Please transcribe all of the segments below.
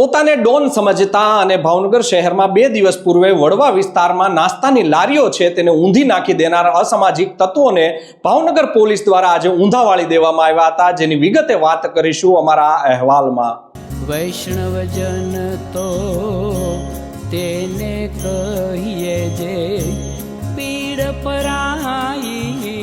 પોતાને ડોન સમજતા અને ભાવનગર શહેરમાં બે દિવસ પૂર્વે વડવા વિસ્તારમાં નાસ્તાની લારીઓ છે તેને ઊંધી નાખી દેનાર અસામાજિક તત્વોને ભાવનગર પોલીસ દ્વારા આજે ઊંધાવાળી દેવામાં આવ્યા હતા. જેની વિગતે વાત કરીશું અમારા અહેવાલમાં. વૈષ્ણવજન તો તેને કહીએ જે પીડ પરાઈ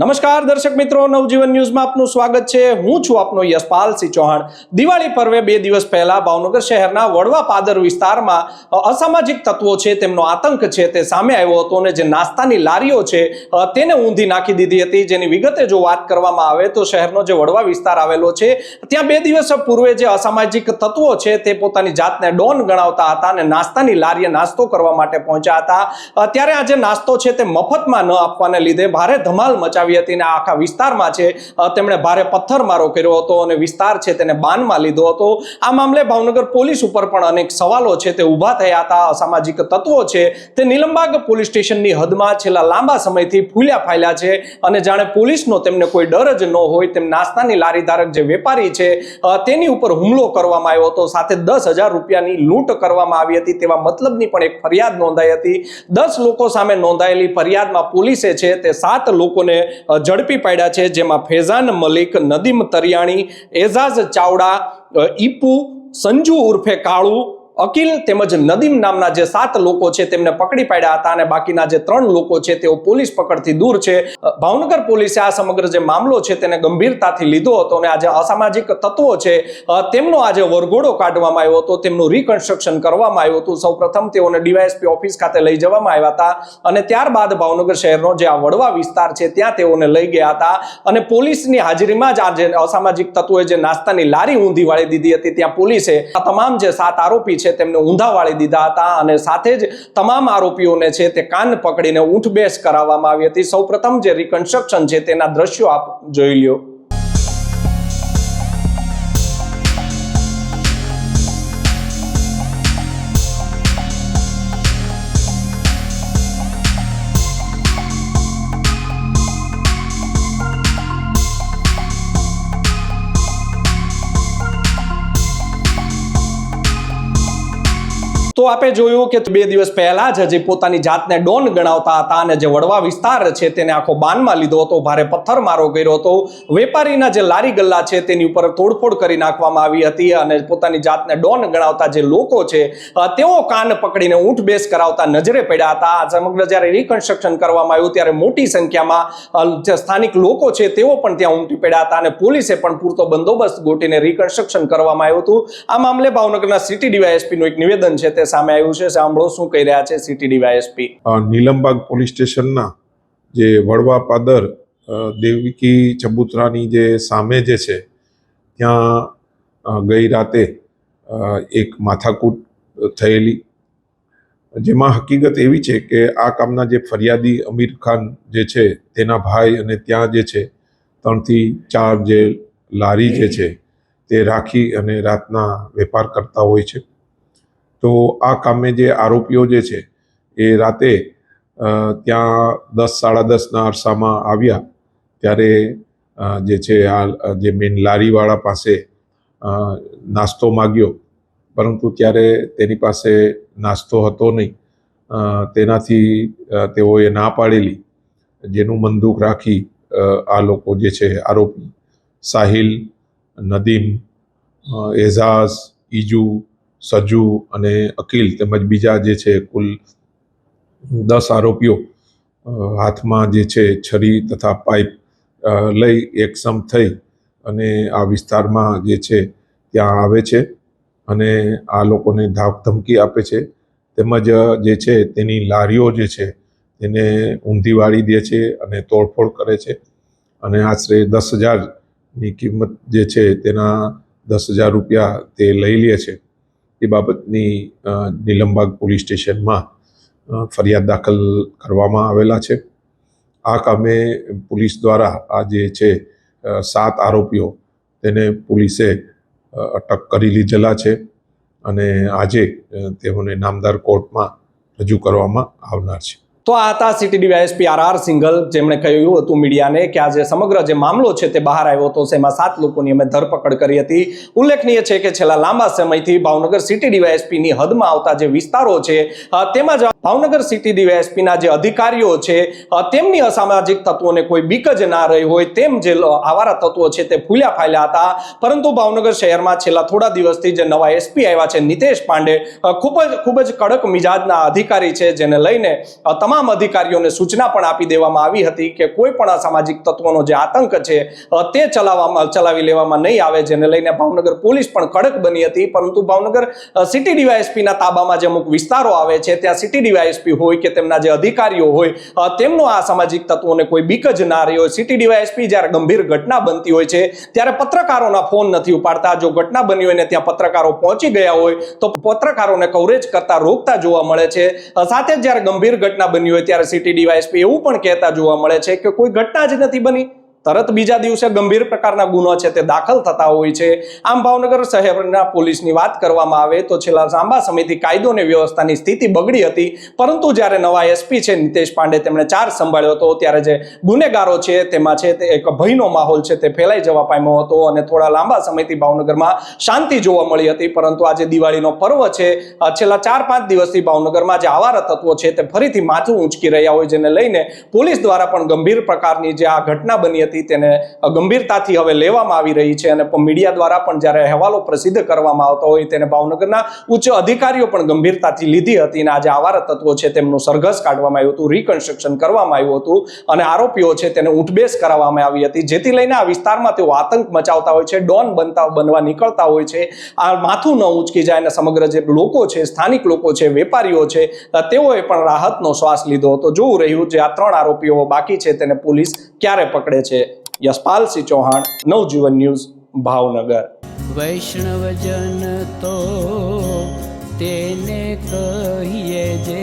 નમસ્કાર દર્શક મિત્રો, નવજીવન ન્યૂઝમાં આપનું સ્વાગત છે. હું છું આપનો યશપાલ સિંહ ચૌહાણ. દિવાળી પર્વે બે દિવસ પહેલા ભાવનગર શહેરના વડવા પાદર વિસ્તારમાં અસામાજિક તત્વો છે, તેમનો આતંક છે તે સામે આવ્યો હતો અને જે નાસ્તાની લારીઓ છે તેને ઊંધી નાખી દીધી હતી. જેની વિગતે જો વાત કરવામાં આવે તો શહેરનો જે વડવા વિસ્તાર આવેલો છે, ત્યાં બે દિવસ પૂર્વે જે અસામાજિક તત્વો છે તે પોતાની જાતને ડોન ગણાવતા હતા અને નાસ્તાની લારીએ નાસ્તો કરવા માટે પહોંચ્યા હતા. ત્યારે આ જે નાસ્તો છે તે મફતમાં ન આપવાને લીધે ભારે ધમાલ મચાવી હતી અને આખા વિસ્તારમાં છે તેમણે ભારે પથ્થરમારો કર્યો હતો અને વિસ્તાર છે તેને બાનમાં લીધો હતો. આ મામલે ભાવનગર પોલીસ ઉપર પણ અનેક સવાલો છે, તે ઊભા થયા હતા. અસામાજિક તત્વો છે, તે નિલંબાગ પોલીસ સ્ટેશનની હદમાં છેલ્લા લાંબા સમયથી ફૂલ્યા ફાયલા છે અને જાણે પોલીસનો તેમને કોઈ ડર જ ન હોય તેમ નાસ્તાની લારી ધારક જે વેપારી છે તેની ઉપર હુમલો કરવામાં આવ્યો હતો. સાથે દસ હજાર રૂપિયાની લૂંટ કરવામાં આવી હતી તેવા મતલબની પણ એક ફરિયાદ નોંધાઈ હતી. દસ લોકો સામે નોંધાયેલી ફરિયાદમાં પોલીસે છે તે સાત લોકોને ઝડપી પાડ્યા છે જેમાં ફેઝાન મલિક નદીમ તરિયાણી એઝાઝ ચાવડા ઈપુ સંજુ ઉર્ફે કાળુ અકિલ તેમજ નદીમ નામના જે સાત લોકો છે તેમને પકડી પાડ્યા હતા અને બાકીના જે ત્રણ લોકો છે તેઓ પોલીસ પકડથી દૂર છે. ભાવનગર પોલીસે આ સમગ્ર જે મામલો છે તેને ગંભીરતાથી લીધો હતો અને આ જે અસામાજિક તત્વો છે તેમનો આજે વરઘોડો કાઢવામાં આવ્યો હતો, તેમનું રિકન્સ્ટ્રક્શન કરવામાં આવ્યું હતું. સૌપ્રથમ તેઓને ડીવાયએસપી ઓફિસ ખાતે લઈ જવામાં આવ્યા હતા અને ત્યારબાદ ભાવનગર શહેરનો જે આ વડવા વિસ્તાર છે ત્યાં તેઓને લઈ ગયા હતા અને પોલીસની હાજરીમાં જ આ જે અસામાજિક તત્વોએ જે નાસ્તાની લારી ઊંધી વાળી દીધી હતી, ત્યાં પોલીસે આ તમામ જે સાત આરોપી છે તેમને ઊંધા વાળી દીધા હતા અને સાથે જ તમામ આરોપીઓને છે તે કાન પકડીને ઊંઠબેસ કરાવવામાં આવી હતી. સૌપ્રથમ જે રિકન્સ્ટ્રક્શન છે તેના દ્રશ્યો આપ જોઈ લ્યો. તો આપે જોયું કે બે દિવસ પહેલા જ હજી પોતાની જાતને ડોન ગણાવતા હતા અને જે વડવા વિસ્તાર છે તેને આખો બાનમાં લીધો હતો, ભારે પથ્થરમારો કર્યો હતો. વેપારીના જે લારી ગલ્લા છે તેની ઉપર તોડફોડ કરી નાખવામાં આવી હતી અને પોતાની જાતને ડોન ગણાવતા જે લોકો છે તેઓ કાન પકડીને ઊંઠ બેસ કરાવતા નજરે પડ્યા હતા. સમગ્ર જ્યારે રિકન્સ્ટ્રક્શન કરવામાં આવ્યું ત્યારે મોટી સંખ્યામાં જે સ્થાનિક લોકો છે તેઓ પણ ત્યાં ઉમટી પડ્યા હતા અને પોલીસે પણ પૂરતો બંદોબસ્ત ગોઠીને રિકન્સ્ટ્રક્શન કરવામાં આવ્યું હતું. આ મામલે ભાવનગરના સિટી ડીવાયએસપીનું એક નિવેદન છે તે સામે આવ્યું છે. સાંભળો શું કહી રહ્યા છે સિટી ડીવાયએસપી નીલમબાગ પોલીસ સ્ટેશનના જે વડવા પાદર દેવકી ચબુતરાની જે સામે જે છે, ત્યાં ગઈ રાતે એક માથાકૂટ થયેલી. જેમાં હકીકત એવી છે કે આ કામના જે ફરિયાદી અમીર ખાન જે છે, તેના ભાઈ અને ત્યાં જે છે, ત્રણથી ચાર જે લારી જે છે, તે રાખી અને રાતના વેપાર કરતા હોય છે. તો આ કામે જે આરોપીઓ જે છે, એ રાતે ત્યાં દસ, સાડા દસના અરસામાં આવ્યા. ત્યારે જે છે, આ, જે મેન લારીવાળા પાસે નાસ્તો માગ્યો. પરંતુ ત્યારે તેની પાસે નાસ્તો હતો નહીં. તેનાથી તેઓએ ના પાડેલી. જેનું બંદૂક રાખી આ લોકો જે છે, આરોપી સાહિલ, નદીમ એઝાઝ, ઈજુ સજુ અને અકિલ તેમજ બીજા જે છે કુલ દસ આરોપીઓ હાથમાં જે છે છરી તથા પાઇપ લઈ એકસમ થઈ અને આ વિસ્તારમાં જે છે ત્યાં આવે છે અને આ લોકોને ધાક ધમકી આપે છે. તેમજ જે છે તેની લારીઓ જે છે તેને ઊંધી વાળી દે છે અને તોડફોડ કરે છે. અને આશરે દસ હજારની કિંમત જે છે તેના દસ હજાર રૂપિયા તે લઈ લે છે. એ બાબતની નીલમબાગ પોલીસ સ્ટેશનમાં ફરિયાદ દાખલ કરવામાં આવેલા છે. આ કામે પોલીસ દ્વારા આ જે છે સાત આરોપીઓ તેને પોલીસે અટક કરી લીધેલા છે અને આજે તેઓને નામદાર કોર્ટમાં રજૂ કરવામાં આવનાર છે. તો આ હતા city DYSP R R Singhal જેમણે કહ્યું હતું મીડિયાને કે આ જે સમગ્ર જે મામલો છે તે બહાર આવ્યો હતો તેમાં સાત લોકોની અમે ધરપકડ કરી હતી. ઉલ્લેખનીય છે કે છેલ્લા લાંબા સમયથી ભાવનગર સિટી ડીવાયએસપીની હદમાં આવતા જે વિસ્તારો છે તેમાં જ ભાવનગર સિટી ડીવાયએસપીના જે અધિકારીઓ છે તેમની અસામાજિક તત્વોને કોઈ બીક જ ના રહી હોય તેમ જે આવારા તત્વો છે તે ફૂલ્યા ફાલ્યા હતા. પરંતુ ભાવનગર શહેરમાં છેલ્લા થોડા દિવસથી જે નવા એસપી આવ્યા છે, નિતેશ પાંડે ખૂબ જ ખૂબ જ કડક મિજાજના અધિકારી છે, જેને લઈને તમામ અધિકારીઓને સૂચના પણ આપી દેવામાં આવી હતી કે કોઈ પણ અસામાજિક તત્વોનો જે આતંક છે તે ચલાવવામાં, ચલાવી લેવામાં નહીં આવે, જેને લઈને ભાવનગર પોલીસ પણ કડક બની હતી. પરંતુ ભાવનગર સિટી ડીવાયએસપીના તાબામાં જે અમુક વિસ્તારો આવે છે, ત્યાં સિટી ડીવાયએસપી હોય કે તેમના જે અધિકારીઓ હોય તેમનો આ સામાજિક તત્વોને કોઈ બીક જ ના રહ્યો. હોય સિટી ડીવાયએસપી જ્યારે ગંભીર ઘટના બનતી હોય છે, ત્યારે પત્રકારોના ફોન નથી ઉપાડતા. જો ઘટના બની હોય ને ત્યાં પત્રકારો પહોંચી ગયા હોય, તો પત્રકારોને કવરેજ કરતા રોકતા જોવા મળે છે. સાથે જ જ્યારે ગંભીર ઘટના બની હોય, ત્યારે સિટી ડીવાયએસપી એવું પણ કહેતા જોવા મળે છે કે કોઈ ઘટના જ નથી બની. તરત બીજા દિવસે ગંભીર પ્રકારના ગુનો છે તે દાખલ થતા હોય છે. આમ ભાવનગર શહેરના પોલીસની વાત કરવામાં આવે તો છેલ્લા લાંબા સમયથી કાયદો અને વ્યવસ્થાની સ્થિતિ બગડી હતી. પરંતુ જ્યારે નવા એસપી છે નિતેશ પાંડે તેમણે ચાર્જ સંભાળ્યો હતો ત્યારે જે ગુનેગારો છે તેમાં છે તે એક ભયનો માહોલ છે તે ફેલાઈ જવા પામ્યો હતો અને થોડા લાંબા સમયથી ભાવનગરમાં શાંતિ જોવા મળી હતી. પરંતુ આજે દિવાળીનો પર્વ છે. છેલ્લા ચાર પાંચ દિવસથી ભાવનગરમાં જે આવારા તત્વો છે તે ફરીથી માથું ઊંચકી રહ્યા હોય, જેને લઈને પોલીસ દ્વારા પણ ગંભીર પ્રકારની જે આ ઘટના બની હતી તેને ગંભીરતાથી હવે લેવામાં આવી રહી છે અને મીડિયા દ્વારા પણ જ્યારે અહેવાલો પ્રસિદ્ધ કરવામાં આવતા હોય તેને ભાવનગરના ઉચ્ચ અધિકારીઓ પણ ગંભીરતાથી લીધી હતી અને આજે આવારા તત્વો છે તેમનું સરઘસ કાઢવામાં આવ્યું હતું રિકન્સ્ટ્રક્શન કરવામાં આવ્યું હતું અને આરોપીઓ છે તેને ઉઠબેસ કરાવવામાં આવી હતી. જેથી લઈને આ વિસ્તારમાં તેઓ આતંક મચાવતા હોય છે, ડોન બનતા બનવા નીકળતા હોય છે. આ માથું ન ઉંચકી જાય અને સમગ્ર જે લોકો છે, સ્થાનિક લોકો છે, વેપારીઓ છે તેઓએ પણ રાહતનો શ્વાસ લીધો હતો. જોવું રહ્યું જે આ ત્રણ આરોપીઓ બાકી છે તેને પોલીસ ક્યારે પકડે છે? યશપાલસિંહ ચૌહાણ નવજીવન ન્યૂઝ ભાવનગર. વૈષ્ણવજન તો તેને કહીએ જે